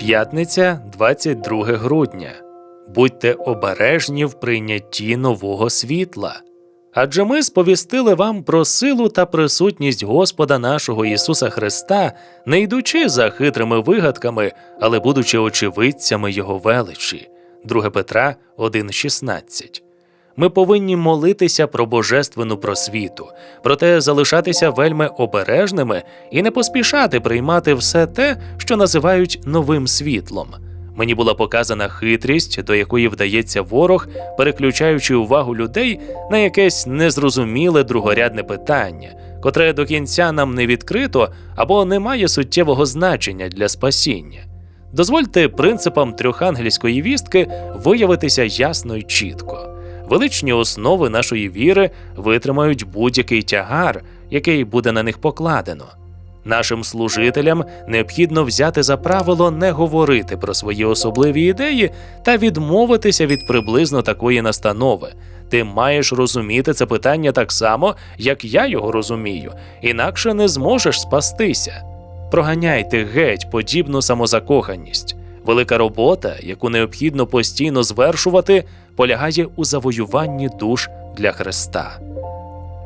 П'ятниця, 22 грудня. Будьте обережні в прийнятті нового світла. Адже ми сповістили вам про силу та присутність Господа нашого Ісуса Христа, не йдучи за хитрими вигадками, але будучи очевидцями Його величі. 2 Петра 1,16 ми повинні молитися про божественну просвіту, проте залишатися вельми обережними і не поспішати приймати все те, що називають новим світлом. Мені була показана хитрість, до якої вдається ворог, переключаючи увагу людей на якесь незрозуміле другорядне питання, котре до кінця нам не відкрито або не має суттєвого значення для спасіння. Дозвольте принципам трьохангельської вістки виявитися ясно й чітко. Величні основи нашої віри витримають будь-який тягар, який буде на них покладено. Нашим служителям необхідно взяти за правило не говорити про свої особливі ідеї та відмовитися від приблизно такої настанови. Ти маєш розуміти це питання так само, як я його розумію, інакше не зможеш спастися. Проганяйте геть подібну самозакоханість. Велика робота, яку необхідно постійно звершувати, полягає у завоюванні душ для Христа.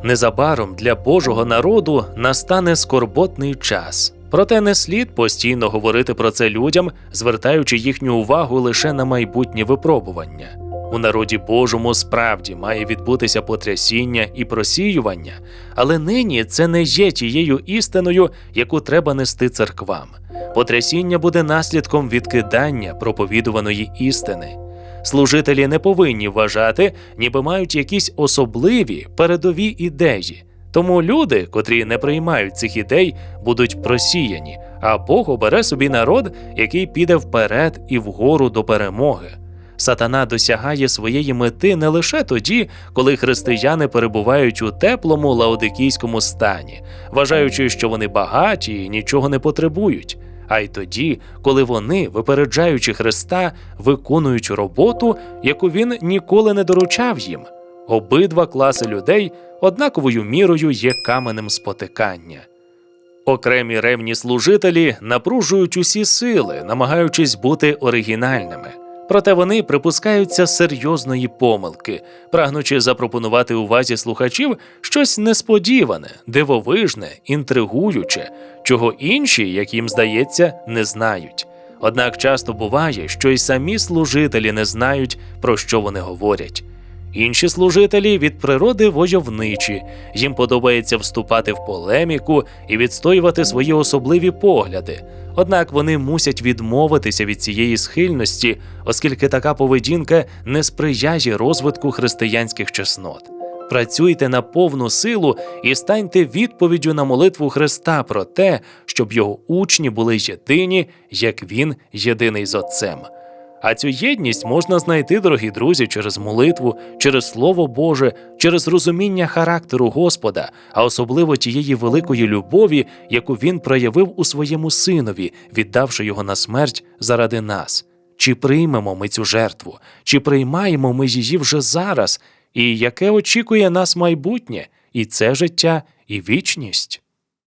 Незабаром для Божого народу настане скорботний час. Проте не слід постійно говорити про це людям, звертаючи їхню увагу лише на майбутнє випробування. У народі Божому справді має відбутися потрясіння і просіювання, але нині це не є тією істиною, яку треба нести церквам. Потрясіння буде наслідком відкидання проповідуваної істини. Служителі не повинні вважати, ніби мають якісь особливі передові ідеї. Тому люди, котрі не приймають цих ідей, будуть просіяні, а Бог обере собі народ, який піде вперед і вгору до перемоги. Сатана досягає своєї мети не лише тоді, коли християни перебувають у теплому лаодикійському стані, вважаючи, що вони багаті і нічого не потребують, а й тоді, коли вони, випереджаючи Христа, виконують роботу, яку він ніколи не доручав їм. Обидва класи людей однаковою мірою є каменем спотикання. Окремі ревні служителі напружують усі сили, намагаючись бути оригінальними. Проте вони припускаються серйозної помилки, прагнучи запропонувати увазі слухачів щось несподіване, дивовижне, інтригуюче, чого інші, як їм здається, не знають. Однак часто буває, що й самі служителі не знають, про що вони говорять. Інші служителі від природи войовничі, їм подобається вступати в полеміку і відстоювати свої особливі погляди. Однак вони мусять відмовитися від цієї схильності, оскільки така поведінка не сприяє розвитку християнських чеснот. Працюйте на повну силу і станьте відповіддю на молитву Христа про те, щоб його учні були єдині, як він єдиний з Отцем. А цю єдність можна знайти, дорогі друзі, через молитву, через Слово Боже, через розуміння характеру Господа, а особливо тієї великої любові, яку він проявив у своєму синові, віддавши його на смерть заради нас. Чи приймемо ми цю жертву, чи приймаємо ми її вже зараз, і яке очікує нас майбутнє, і це життя, і вічність?